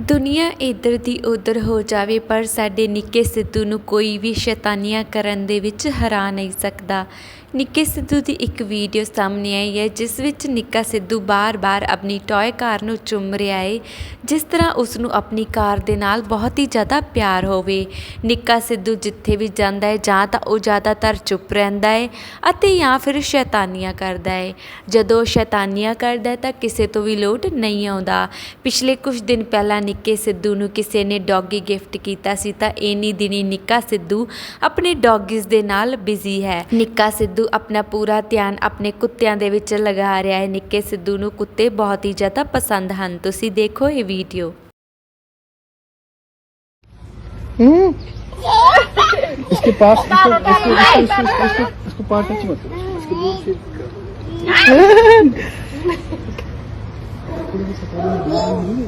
ਦੁਨੀਆ ਇੱਧਰ ਦੀ ਉੱਧਰ ਹੋ ਜਾਵੇ, ਪਰ ਸਾਡੇ ਨਿੱਕੇ ਸਿੱਧੂ ਨੂੰ ਕੋਈ ਵੀ ਸ਼ੈਤਾਨੀਆਂ ਕਰਨ ਦੇ ਵਿੱਚ ਹਰਾ ਨਹੀਂ ਸਕਦਾ। ਨਿੱਕੇ ਸਿੱਧੂ ਦੀ ਇੱਕ ਵੀਡੀਓ ਸਾਹਮਣੇ ਆਈ ਹੈ, ਜਿਸ ਵਿੱਚ ਨਿੱਕਾ ਸਿੱਧੂ ਬਾਰ-ਬਾਰ ਆਪਣੀ ਟੌਏ ਕਾਰ ਨੂੰ ਚੁੰਮ ਰਿਹਾ ਹੈ ਜਿਸ ਤਰ੍ਹਾਂ ਉਸ ਨੂੰ ਆਪਣੀ ਕਾਰ ਦੇ ਨਾਲ ਬਹੁਤ ਹੀ ਜ਼ਿਆਦਾ ਪਿਆਰ ਹੋਵੇ। ਨਿੱਕਾ ਸਿੱਧੂ ਜਿੱਥੇ ਵੀ ਜਾਂਦਾ ਹੈ ਜਾਂ ਤਾਂ ਉਹ ਜ਼ਿਆਦਾਤਰ ਚੁੱਪ ਰਹਿੰਦਾ ਹੈ ਅਤੇ ਜਾਂ ਫਿਰ ਸ਼ੈਤਾਨੀਆਂ ਕਰਦਾ ਹੈ ਜਦੋਂ ਉਹ ਸ਼ੈਤਾਨੀਆਂ ਕਰਦਾ ਹੈ ਤਾਂ ਕਿਸੇ ਤੋਂ ਵੀ ਲੋਟ ਨਹੀਂ ਆਉਂਦਾ। ਪਿਛਲੇ ਕੁਝ ਦਿਨ ਪਹਿਲਾਂ ਨਿੱਕੇ ਸਿੱਧੂ ਨੂੰ ਕਿਸੇ ਨੇ ਡੌਗੀ ਗਿਫਟ ਕੀਤਾ ਸੀ ਤਾਂ ਇਨੀ ਦਿਨੀ ਨਿੱਕਾ ਸਿੱਧੂ ਆਪਣੇ ਡੌਗਿਸ ਦੇ ਨਾਲ ਬਿਜ਼ੀ ਹੈ ਨਿੱਕਾ ਸਿੱਧੂ ਆਪਣਾ ਪੂਰਾ ਧਿਆਨ ਆਪਣੇ ਕੁੱਤਿਆਂ ਦੇ ਵਿੱਚ ਲਗਾ ਰਿਹਾ ਹੈ ਨਿੱਕੇ ਸਿੱਧੂ ਨੂੰ ਕੁੱਤੇ ਬਹੁਤ ਹੀ ਜ਼ਿਆਦਾ ਪਸੰਦ ਹਨ ਤੁਸੀਂ ਦੇਖੋ ਇਹ ਵੀਡੀਓ हम्म? इसके पास इसको इसको इसको इसको इसको, इसको पार टच मत करो इसके दूर से